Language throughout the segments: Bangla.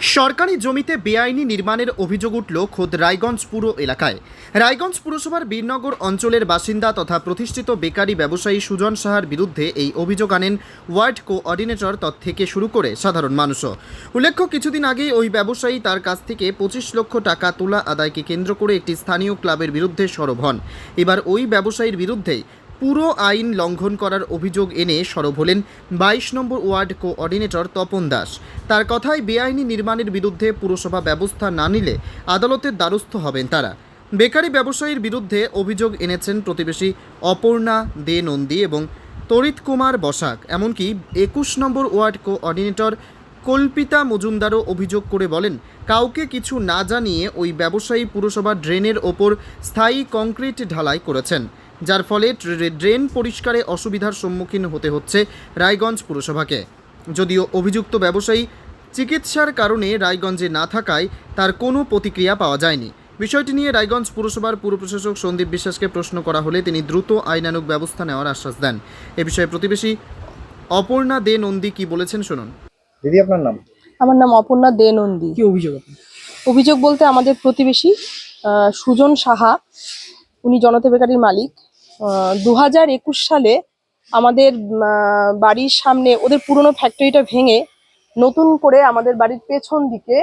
সরকারি জমিতে বেআইনি নির্মাণের অভিযোগ উঠল খোদ রায়গঞ্জ পুর এলাকায়। রায়গঞ্জ পুরসভার বীরনগর অঞ্চলের বাসিন্দা তথা প্রতিষ্ঠিত বেকারি ব্যবসায়ী সুজন সাহার বিরুদ্ধে এই অভিযোগ আনেন ওয়ার্ড কোঅর্ডিনেটর থেকে শুরু করে সাধারণ মানুষও। উল্লেখ্য, কিছুদিন আগেই ওই ব্যবসায়ী তার কাছ থেকে পঁচিশ লক্ষ টাকা তোলা আদায়কে কেন্দ্র করে একটি স্থানীয় ক্লাবের বিরুদ্ধে সরব হন। এবার ওই ব্যবসায়ীর বিরুদ্ধেই পুরো আইন লঙ্ঘন করার অভিযোগ এনে সরব হলেন বাইশ number ward coordinator Tapan Das. তার কথায় বেআইনি নির্মাণের বিরুদ্ধে পুরসভা ব্যবস্থা না নিলে আদালতের দ্বারস্থ হবেন তারা। বেকারি ব্যবসায়ীর বিরুদ্ধে অভিযোগ এনেছেন প্রতিবেশী অপর্ণা দে নন্দী এবং তরিত কুমার বসাক। এমনকি একুশ নম্বর ওয়ার্ড কোঅর্ডিনেটর কল্পিতা মজুমদারও অভিযোগ করে বলেন, কাউকে কিছু না জানিয়ে ওই ব্যবসায়ী পুরসভা ড্রেনের ওপর স্থায়ী কংক্রিট ঢালাই করেছেন। যার ফলে ড্রেন পরিষ্কারে অসুবিধার সম্মুখীন হতে হচ্ছে রায়গঞ্জ পুরসভাকে। যদিও অভিযুক্ত ব্যবসায়ী চিকিৎসার কারণে রায়গঞ্জে না থাকায় তার কোনো প্রতিক্রিয়া পাওয়া যায়নি। বিষয়টি নিয়ে রায়গঞ্জ পুরসভার পুর প্রশাসক সন্দীপ বিশ্বাসকে প্রশ্ন করা হলে তিনি দ্রুত আইনানুক ব্যবস্থা নেওয়ার আশ্বাস দেন। এ বিষয়ে প্রতিবেশী অপর্ণা দে নন্দী কি বলেছেন শুনুন। দিদি আপনার নাম? আমার নাম অপর্ণা দে নন্দী। কি অভিযোগ অভিযোগ বলতে আমাদের প্রতিবেশী সুজন সাহা। উনি জনতা বেকারির মালিক। দু হাজার একুশ সালে আমাদের বাড়ির সামনে ওদের পুরনো ফ্যাক্টরিটা ভেঙে নতুন করে আমাদের বাড়ির পেছন দিকে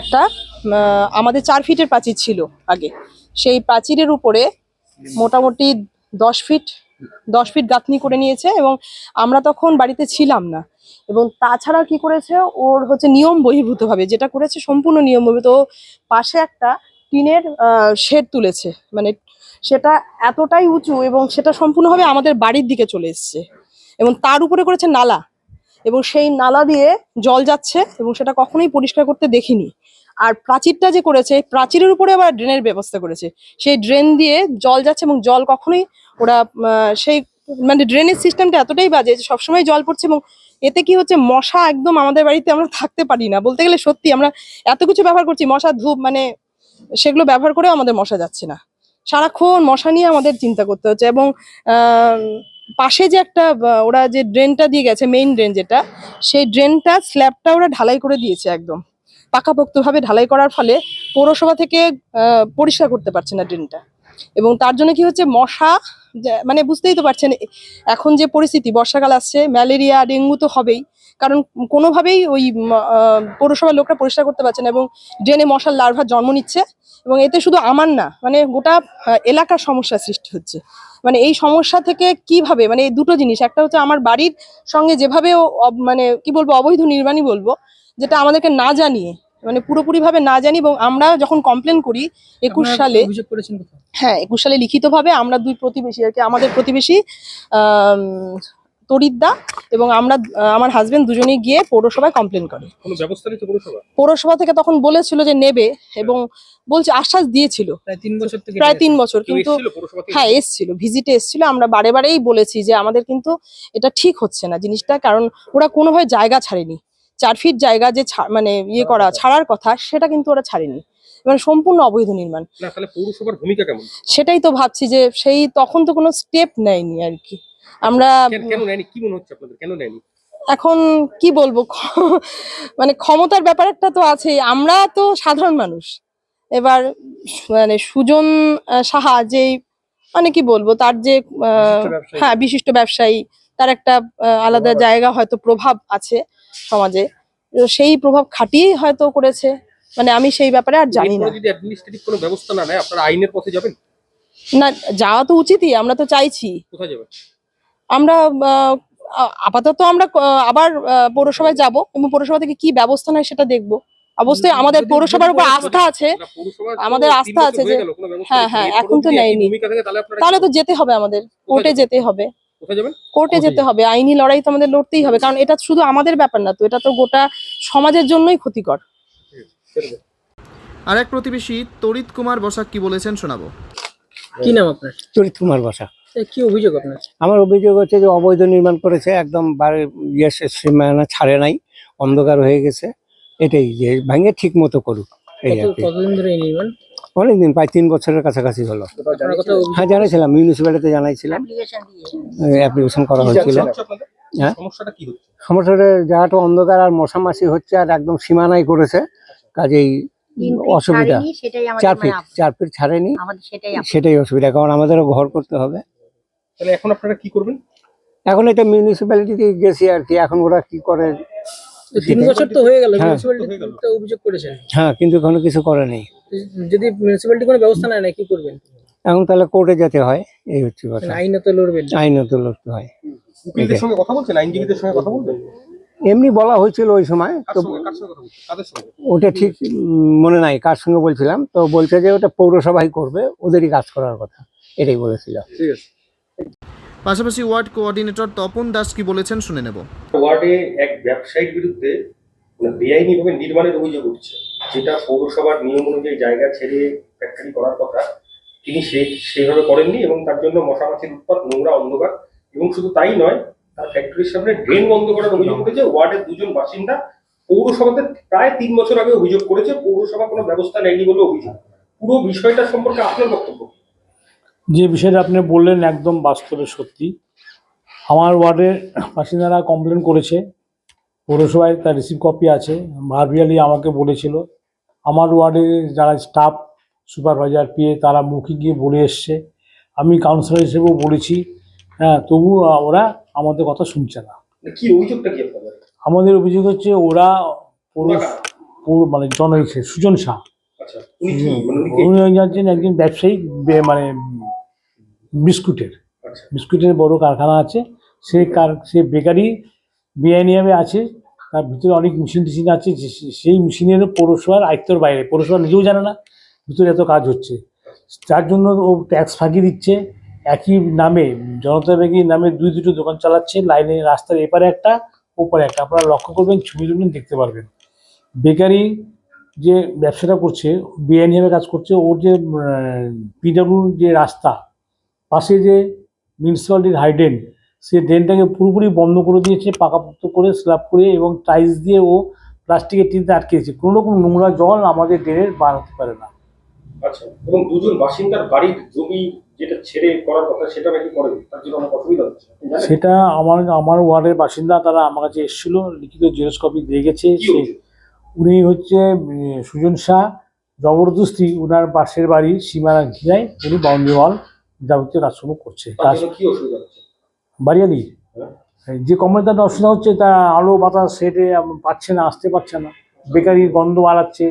একটা আমাদের চার ফিটের প্রাচীর ছিল আগে। সেই প্রাচীরের উপরে মোটামুটি দশ ফিট দশ ফিট গাঁথনি করে নিয়েছে এবং আমরা তখন বাড়িতে ছিলাম না। এবং তাছাড়া কি করেছে? ওর হচ্ছে নিয়ম বহির্ভূতভাবে, যেটা করেছে সম্পূর্ণ নিয়ম বহির্ভূত। পাশে একটা টিনের শেড তুলেছে মানে সেটা এতটাই উঁচু এবং সেটা সম্পূর্ণভাবে আমাদের বাড়ির দিকে চলে এসছে। এবং তার উপরে করেছে নালা। এবং সেই নালা দিয়ে জল যাচ্ছে এবং সেটা কখনোই পরিষ্কার করতে দেখিনি। আর প্রাচীরটা যে করেছে, প্রাচীরের উপরে আবার ড্রেনের ব্যবস্থা করেছে। সেই ড্রেন দিয়ে জল যাচ্ছে এবং জল কখনোই ওরা সেই মানে ড্রেনেজ সিস্টেমটা এতটাই বাজে যে সবসময় জল পড়ছে এবং এতে কি হচ্ছে, মশা একদম আমাদের বাড়িতে আমরা থাকতে পারি না। বলতে গেলে সত্যি আমরা এত কিছু ব্যবহার করছি, মশা ধূপ মানে সেগুলো ব্যবহার করেও আমাদের মশা যাচ্ছে না। সারাক্ষণ মশা নিয়ে আমাদের চিন্তা করতে হচ্ছে এবং পাশে যে একটা ওরা যে ড্রেনটা দিয়ে গেছে মেইন ড্রেন যেটা, সেই ড্রেনটা স্ল্যাবটা ওরা ঢালাই করে দিয়েছে একদম। পাকাপোক্তভাবে ঢালাই করার ফলে পৌরসভা থেকে পরিষ্কার করতে পারছে না ড্রেনটা। এবং তার জন্য কি হচ্ছে, মশা মানে বুঝতেই তো পারছেন, এখন যে পরিস্থিতি, বর্ষাকাল আসছে, ম্যালেরিয়া, ডেঙ্গু তো হবেই। কারণ কোনোভাবেই ওই পৌরসভার লোকরা পরিষ্কার করতে পারছে না এবং ড্রেনে মশার লার্ভা জন্ম নিচ্ছে। এবং এতে শুধু আমার না মানে গোটা এলাকার সমস্যা সৃষ্টি হচ্ছে। মানে এই সমস্যা থেকে কীভাবে মানে এই দুটো জিনিস একটা হচ্ছে আমার বাড়ির সঙ্গে যেভাবে মানে কি বলব অবৈধ নির্মাণই বলব যেটা আমাদেরকে না জানিয়ে মানে পুরোপুরি ভাবে না জানি এবং আমরা যখন কমপ্লেন করি একুশ সালে হ্যাঁ একুশ সালে লিখিতভাবে আমরা দুই প্রতিবেশী আর কি আমাদের প্রতিবেশী তরিদ্দা এবং আমরা আমার হাজবেন্ড দুজনেই গিয়ে পৌরসভায় কমপ্লেন করে। পৌরসভা? পৌরসভা থেকে তখন বলেছিল যে নেবে এবং বলছে আশ্বাস দিয়েছিল। প্রায় তিন বছর থেকে প্রায় তিন বছর কেউ কিন্তু? হ্যাঁ এসছিল ভিজিটে এসছিল। আমরা বারে বারেই বলেছি যে আমাদের কিন্তু এটা ঠিক হচ্ছে না জিনিসটা কারণ ওরা কোনোভাবে জায়গা ছাড়েনি। চার ফিট জায়গা যে মানে ইয়ে করা ছাড়ার কথা সেটা কিন্তু ওরা ছাড়েনি। মানে সম্পূর্ণ অবৈধ নির্মাণ। না তাহলে পৌরসভার ভূমিকা কেমন? সেটাই তো ভাবছি যে সেই তখন তো কোনো স্টেপ নেয়নি আর কি। আমরা কেন- নেয়নি? কি মনে হচ্ছে আপনাদের? কেন নেয়নি? এখন কি বলব? মানে ক্ষমতার ব্যাপার একটা তো আছে আমরা তো সাধারণ মানুষ। এবার মানে সুজন সাহা যে মানে কি বলব তার যে হ্যাঁ বিশিষ্ট ব্যবসায়ী তার একটা আলাদা জায়গা হয়তো প্রভাব আছে সমাজে। সেই প্রভাব খাটিয়েই হয়তো করেছে। মানে আমি সেই ব্যাপারে আর জানি না। যদি অ্যাডমিনিস্ট্রেটিভ কোনো ব্যবস্থা না নেয় আপনারা আইনের পথে যাবেন? না যাওয়া তো উচিতই। আমরা তো চাইছি। কোথায় যাবেন? আমরা আহ, আপাতত আমরা আবার আহ, পৌরসভায় যাব এবং পৌরসভা থেকে কি ব্যবস্থা নেয় সেটা দেখব। অবশ্যই আমাদের পৌরসভার উপর আস্থা আছে। আমাদের আস্থা আছে যে- হ্যাঁ, হ্যাঁ, এখন তো নেয়নি। তাহলে তো যেতে হবে আমাদের কোর্টে যেতে হবে। কোর্টে কোর্টে যেতে হবে। আইনি লড়াই তো আমাদের লড়তেই হবে কারণ এটা শুধু আমাদের ব্যাপার না তো এটা তো গোটা সমাজের জন্যই ক্ষতিকর। আর এক প্রতিবেশী তরিত কুমার বসাক কি বলেছেন শোনাবো। কি নাম আপনার? চরিত কুমার বসা এ, কি অভিযোগ আপনার? আমার অভিযোগ হচ্ছে যে অবৈধ নির্মাণ করেছে একদম বাড়ি ইয়ে সীমানা ছাড়ে নাই অন্ধকার হয়ে গেছে এটাই যে ভাঙে ঠিক মতো করুক এই কত আর কি। কতদিন ধরে এই নির্মাণ? অনেকদিন প্রায় তিন বছরের কাছাকাছি হলো। হ্যাঁ জানাইছিলাম মিউনিসিপ্যালিটিতে জানাইছিলাম। অ্যাপ্লিকেশন করা হয়েছিল। হ্যাঁ। সমস্যাটা কি হচ্ছে? সমস্যাটা জায়গাটা অন্ধকার আর মশামাছি হচ্ছে আর একদম সীমানায় করেছে কাজেই অসুবিধা। ছাড়েনি, সেটাই আমাদের চার মানে ফিট চার ফিট ছাড়েনি সেটাই সেটাই অসুবিধা কারণ আমাদেরও ঘর করতে হবে। তাহলে এখন আপনারা কি করবেন? এখন এটা মিউনিসিপ্যালিটিতে গেছি আর কি এখন ওরা কি করে? তিন বছর তো হয়ে গেল হ্যাঁ। অভিযোগ করেছেন হ্যাঁ কিন্তু কোনো কিছু করে নেই। যদি মিউনিসিপ্যালিটি কোনো ব্যবস্থা নেয় না কি করবেন? এখন তাহলে কোর্টে যেতে হয় এই হচ্ছে কথা। আইনত লড়বেন আইনত লড়তে হয়। উকিলদের সঙ্গে কথা বলছেন? আইনজীবীদের সঙ্গে কথা বলবেন এমনি বলা হয়েছিল ওই সময় তো ওটা ঠিক মনে নাই কার সঙ্গে বলছিলাম তো বলছে যে ওটা পৌরসভাই করবে ওদেরই কাজ করার কথা এটাই বলেছিল। ঠিক আছে। পাশাপাশি ওয়ার্ড কোঅর্ডিনেটর তপন দাস কি বলেছেন শুনে নেব। ওয়ার্ডে এক ব্যবসায়ীর বিরুদ্ধে মানে বেআইনিভাবে নির্মাণের অভিযোগ উঠছে যেটা পৌরসভার নিয়ম অনুযায়ী জায়গা ছেড়ে ফ্যাক্টরি করার কথা। তিনি সে সেভাবে করেননি এবং তার জন্য মশামাছির উৎপাত নোংরা অন্ধকার এবং শুধু তাই নয় তার ফ্যাক্টরির সামনে ড্রেন বন্ধ করার অভিযোগ উঠেছে। ওয়ার্ডের দুজন বাসিন্দা পৌরসভাতে প্রায় তিন বছর আগে অভিযোগ করেছে পৌরসভা কোনো ব্যবস্থা নেয়নি বলে অভিযোগ। পুরো বিষয়টা সম্পর্কে আপনার? যে বিষয়টা আপনি বললেন একদম বাস্তবে সত্যি আমার ওয়ার্ডের বাসিন্দারা কমপ্লেন করেছে পৌরসভায় তার রিসিভ কপি আছে ভার্বিয়ালি আমাকে বলেছিল আমার ওয়ার্ডে যারা স্টাফ সুপারভাইজার পেয়ে তারা মুখে গিয়ে বলে এসছে আমি কাউন্সিলর হিসেবেও বলেছি হ্যাঁ তবু ওরা আমাদের কথা শুনছে না। মানে কি অভিযোগটা কি আমাদের অভিযোগ হচ্ছে ওরা মানে জন সুজন শাহ। আচ্ছা উনি মানে হচ্ছেন একজন ব্যবসায়ী বে- মানে বিস্কুটের। আচ্ছা। বিস্কুটের বড় কারখানা আছে। সে কার সে বেকারি বেআইনিভাবে আছে। তার ভিতরে অনেক মেশিন টেশিন আছে। যে- সেই মেশিনের পৌরসভার আয়ত্তর বাইরে। পৌরসভা নিজেও জানে না ভিতরে এত কাজ হচ্ছে। তার জন্য ও ট্যাক্স ফাঁকি দিচ্ছে। একই নামে জনতা ব্যাগির নামে দুই দুটো দোকান চালাচ্ছে। লাইনে রাস্তার এপারে একটা ওপারে একটা। আপনারা লক্ষ্য করবেন ছবি তুলবেন দেখতে পারবেন। বেকারি যে ব্যবসাটা করছে বেআইনিভাবে কাজ করছে। ওর যে পিডাব্লিউ যে রাস্তা পাশে যে মিউনিসিপ্যালিটির হাইডেন সে ড্রেনটাকে পুরোপুরি বন্ধ করে দিয়েছে পাকাপোক্ত করে স্ল্যাব করে এবং টাইলস দিয়ে ও প্লাস্টিকের টিনতে আটকেছে কোনো রকম নোংরা জল আমাদের ড্রেনের বার হতে পারে না। আচ্ছা এবং দুজন বাসিন্দার বাড়ির জমি যেটা ছেড়ে করার কথা সেটা নাকি করেন? তার জন্য অনেক অসুবিধা হচ্ছে সেটা আমার আমার ওয়ার্ডের বাসিন্দা তারা আমার কাছে এসেছিল লিখিত জেরক্স কপি দিয়ে গেছে। সে উনি হচ্ছে সুজন শাহ জবরদস্তি উনার পাশের বাড়ি সীমানা ঘিরায় উনি বাউন্ডারি ওয়াল যাবতীয় কাজকর্ম করছে। অসুবিধা বাড়িয়ালি হ্যাঁ। যে কোম্পানিতে অসুবিধা হচ্ছে তা আলো বাতাস সেটে পাচ্ছে না আসতে পারছে না। বেকারির গন্ধ বাড়াচ্ছে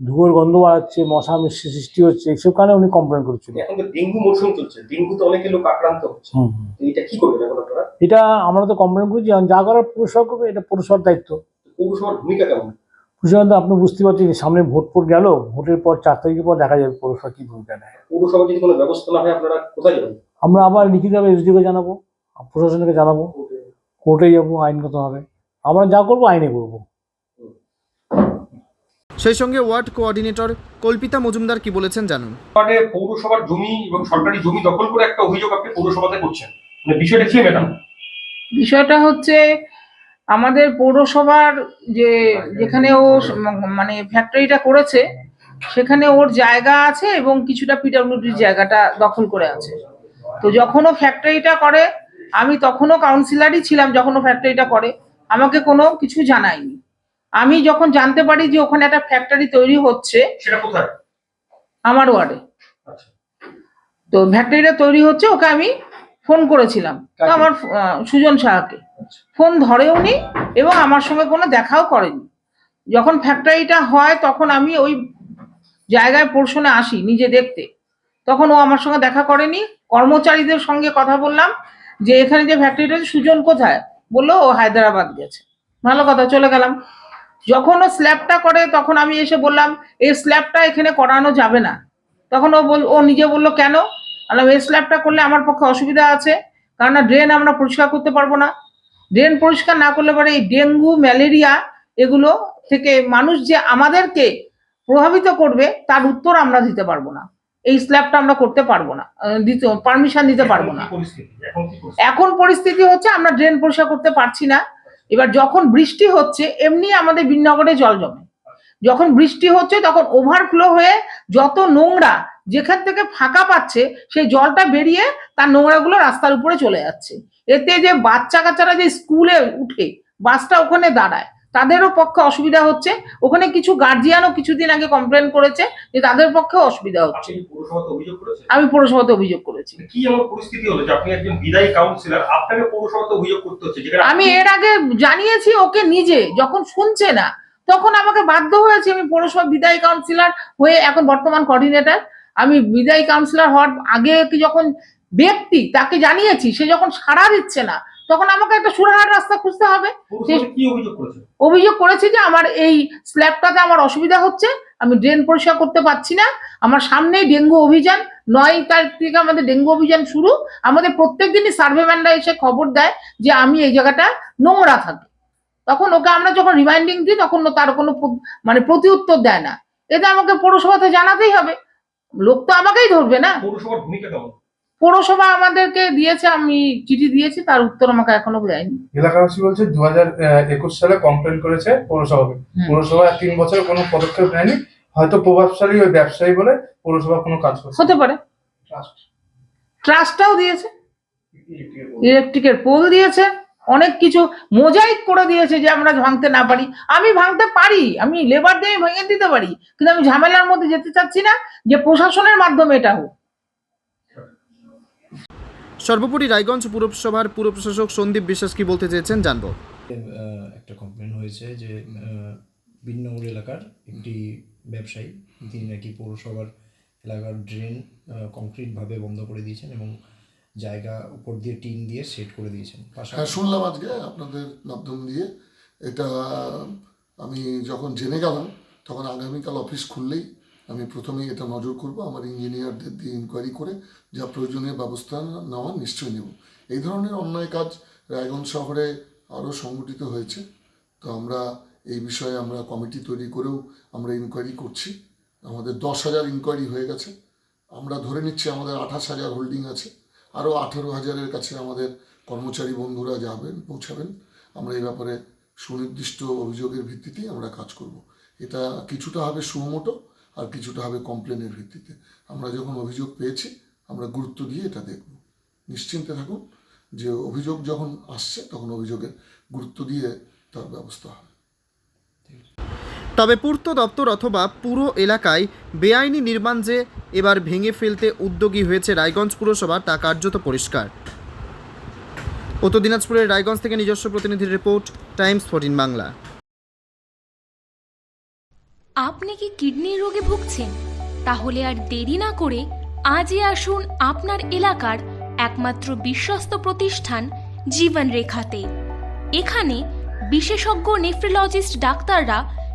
ধুয়োর গন্ধ বাড়াচ্ছে মশা মিষ্টি সৃষ্টি হচ্ছে এইসব কারণে উনি কমপ্লেন করেছিল এখন তো ডেঙ্গু মৌসুম চলছে। ডেঙ্গুতে অনেকে লোক আক্রান্ত হচ্ছে। এটা কি করবেন এখন আপনারা? এটা আমরা তো কমপ্লেন করছি যা করার পৌরসভা করবে এটা পৌরসভার দায়িত্ব। পৌরসভার ভূমিকা কেমন? তো আপনি বুঝতে পারছেন সামনে ভোট পর গেল ভোটের পর চার তারিখের পর দেখা যাবে পৌরসভা কি ভূমিকা নেয়। পৌরসভা যদি কোনো ব্যবস্থা না হয় আপনারা কোথায় যাবেন? আমরা আবার লিখিতভাবে এসডিওকে জানাব প্রশাসনকে জানাব। কোর্টে। যাব আইনগত আইনগতভাবে আমরা যা করব আইনে করব। সেই সঙ্গে ওয়ার্ড কোঅর্ডিনেটর কল্পিতা মজুমদার কি বলেছেন জানুন। ওয়ার্ডে পৌরসভার জমি এবং সরকারি জমি দখল করে একটা অভিযোগ আপনি পৌরসভাতে করছেন। মানে বিষয়টা কি ম্যাডাম? বিষয়টা হচ্ছে আমাদের পৌরসভার যে যেখানে ও মানে ফ্যাক্টরিটা করেছে সেখানে ওর জায়গা আছে এবং কিছুটা পিডব্লিউডির জায়গাটা দখল করে আছে। তো যখন ও ফ্যাক্টরিটা করে আমি তখনও কাউন্সিলারই ছিলাম যখন ও ফ্যাক্টরিটা করে। আমাকে কোনো কিছু জানায়নি। আমি যখন জানতে পারি যে ওখানে একটা ফ্যাক্টরি তৈরি হচ্ছে আমার ওয়ার্ডে। আচ্ছা। তো ফ্যাক্টরিটা তৈরি হচ্ছে ওকে আমি ফোন করেছিলাম। তো আমার সুজন সাহাকে। ফোন ধরেও নি এবং আমার সঙ্গে কোনো দেখাও করেনি। যখন ফ্যাক্টরিটা হয় তখন আমি ওই জায়গায় পোর্শনে আসি নিজে দেখতে। তখন ও আমার সঙ্গে দেখা করেনি। কর্মচারীদের সঙ্গে কথা বললাম যে, এখানে যে ফ্যাক্টরিটা সুজন কোথায়? বলল, ও হায়দ্রাবাদ গেছে। ভালো কথা, চলে গেলাম। যখন ও স্ল্যাবটা করে, তখন আমি এসে বললাম, এই স্ল্যাবটা এখানে করানো যাবে না। তখন ও বল, ও নিজে বলল, কেন? বললাম, এই স্ল্যাবটা করলে আমার পক্ষে অসুবিধা আছে। কারণ ড্রেন আমরা পরিষ্কার করতে পারব না। ড্রেন পরিষ্কার না করলে পরে এই ডেঙ্গু ম্যালেরিয়া এগুলো থেকে মানুষ যে আমাদেরকে প্রভাবিত করবে তার উত্তর আমরা দিতে পারব না। এই স্ল্যাবটা আমরা করতে পারব না। দিতে পারমিশন দিতে পারব না। এখন পরিস্থিতি? হচ্ছে আমরা ড্রেন পরিষ্কার করতে পারছি না। এবার যখন বৃষ্টি হচ্ছে এমনি আমাদের বিনগরে জল জমে। যখন বৃষ্টি হচ্ছে তখন ওভারফ্লো হয়ে যত নোংরা যেখান থেকে ফাঁকা পাচ্ছে সেই জলটা বেরিয়ে তার নোংরাগুলো রাস্তার উপরে চলে যাচ্ছে। এতে যে বাচ্চা কাচ্চারা যে স্কুলে উঠে বাসটা ওখানে দাঁড়ায় তাদেরও পক্ষে অসুবিধা হচ্ছে। ওখানে কিছু গার্জিয়ানও কিছুদিন আগে কমপ্লেন করেছে যে তাদের পক্ষে অসুবিধা হচ্ছে। আমি পৌরসভাতে অভিযোগ করেছি। কি এমন পরিস্থিতি হলো যে আপনি একজন বিদায়ী কাউন্সিলর আপনাকে পৌরসভাতে অভিযোগ করতে হচ্ছে আমি এর আগে জানিয়েছি ওকে নিজে যখন শুনছে না তখন আমাকে বাধ্য হয়েছে আমি পৌরসভা বিদায়ী কাউন্সিলর হয়ে এখন বর্তমান কোঅর্ডিনেটর আমি বিদায়ী কাউন্সিলর হওয়ার আগে কি যখন ব্যক্তি তাকে জানিয়েছি সে যখন সাড়া দিচ্ছে না তখন আমাকে একটা সুরাহার রাস্তা খুঁজতে হবে। অভিযোগ করেছে? যে আমার এই স্ল্যাবটাতে আমার অসুবিধা হচ্ছে আমি ড্রেন পরিষ্কার করতে পারছি না আমার সামনেই ডেঙ্গু অভিযান নয় তারিখ থেকে আমাদের ডেঙ্গু অভিযান শুরু আমাদের প্রত্যেক দিনই সার্ভেম্যানরা এসে খবর দেয় যে আমি এই জায়গাটা নোংরা থাকি। তখন ওকে আমরা যখন রিমাইন্ডিং দিই তখন তার কোনো মানে প্রতি উত্তর দেয় না। এটা আমাকে পৌরসভাতে জানাতেই হবে। লোক তো আমাকেই ধরবে না। পৌরসভার ভূমিকা কেমন? পৌরসভা আমাদেরকে দিয়েছে আমি চিঠি দিয়েছি তার উত্তর আমাকে এখনও দেয়নি। এলাকাবাসী বলছে দু হাজার একুশ সালে কমপ্লেন করেছে পৌরসভাকে। পৌরসভা তিন বছর কোনো পদক্ষেপ নেয়নি। হয়তো প্রভাবশালী ওই ব্যবসায়ী বলে পৌরসভা কোনো কাজ করছে হতে পারে। ট্রাস্টটাও দিয়েছে। ইলেকট্রিকের পোল দিয়েছে। অনেক কিছু মোজাইক করে দিয়েছে যে আমরা ভাঙতে না পারি। আমি ভাঙতে পারি আমি লেবার দিয়ে ভেঙে দিতে পারি কিন্তু আমি ঝামেলার মধ্যে যেতে চাচ্ছি না যে প্রশাসনের মাধ্যমে এটা হোক। সর্বোপরি রায়গঞ্জ পুরসভার পুর প্রশাসক সন্দীপ বিশ্বাস কি বলতে চেয়েছেন জানব। একটা কমপ্লেন হয়েছে যে বিনগর এলাকার একটি ব্যবসায়ী তিনি নাকি পৌরসভার এলাকার ড্রেন কংক্রিটভাবে বন্ধ করে দিয়েছেন এবং জায়গা উপর দিয়ে টিন দিয়ে সেট করে দিয়েছেন। হ্যাঁ শুনলাম আজকে আপনাদের মাধ্যম দিয়ে। এটা, আমি যখন জেনে গেলাম, তখন আগামীকাল অফিস খুললেই আমি প্রথমেই এটা নজর করব, আমার ইঞ্জিনিয়ারদের দিয়ে ইনকোয়ারি করে যা প্রয়োজনীয় ব্যবস্থা নেওয়া নিশ্চয়ই নেব। এই ধরনের অন্যায় কাজ রায়গঞ্জ শহরে আরও সংগঠিত হয়েছে। তো আমরা এই বিষয়ে আমরা কমিটি তৈরি করেও আমরা ইনকোয়ারি করছি। আমাদের দশ হাজার ইনকোয়ারি হয়ে গেছে। আমরা ধরে নিচ্ছি আমাদের আঠাশ হাজার হোল্ডিং আছে। আরও আঠেরো হাজারের কাছে আমাদের কর্মচারী বন্ধুরা যাবেন, পৌঁছাবেন। আমরা এই ব্যাপারে সুনির্দিষ্ট অভিযোগের ভিত্তিতেই আমরা কাজ করব। এটা কিছুটা হবে সুমোটো আর কিছুটা হবে কমপ্লেনের ভিত্তিতে। আমরা যখন অভিযোগ পেয়েছি, আমরা গুরুত্ব দিয়ে এটা দেখব। নিশ্চিন্তে থাকুন যে অভিযোগ যখন আসছে, তখন অভিযোগের গুরুত্ব দিয়ে তার ব্যবস্থা হবে। তবে পূর্ত দপ্তর অথবা পুরো এলাকায় বেআইনি নির্মাণ যে এবার ভেঙে ফেলতে উদ্যোগী হয়েছে রায়গঞ্জ পুরসভা, তা কার্যত পরিষ্কার। উত্তর দিনাজপুরের রায়গঞ্জ থেকে নিজস্ব প্রতিনিধির রিপোর্ট, টাইমস ফোর্টিন বাংলা। আপনি কি কিডনির রোগে ভুগছেন? তাহলে আর দেরি না করে আজই আসুন আপনার এলাকার একমাত্র বিশ্বস্ত প্রতিষ্ঠান জীবন রেখাতে এখানে বিশেষজ্ঞ নেফ্রোলজিস্ট ডাক্তাররা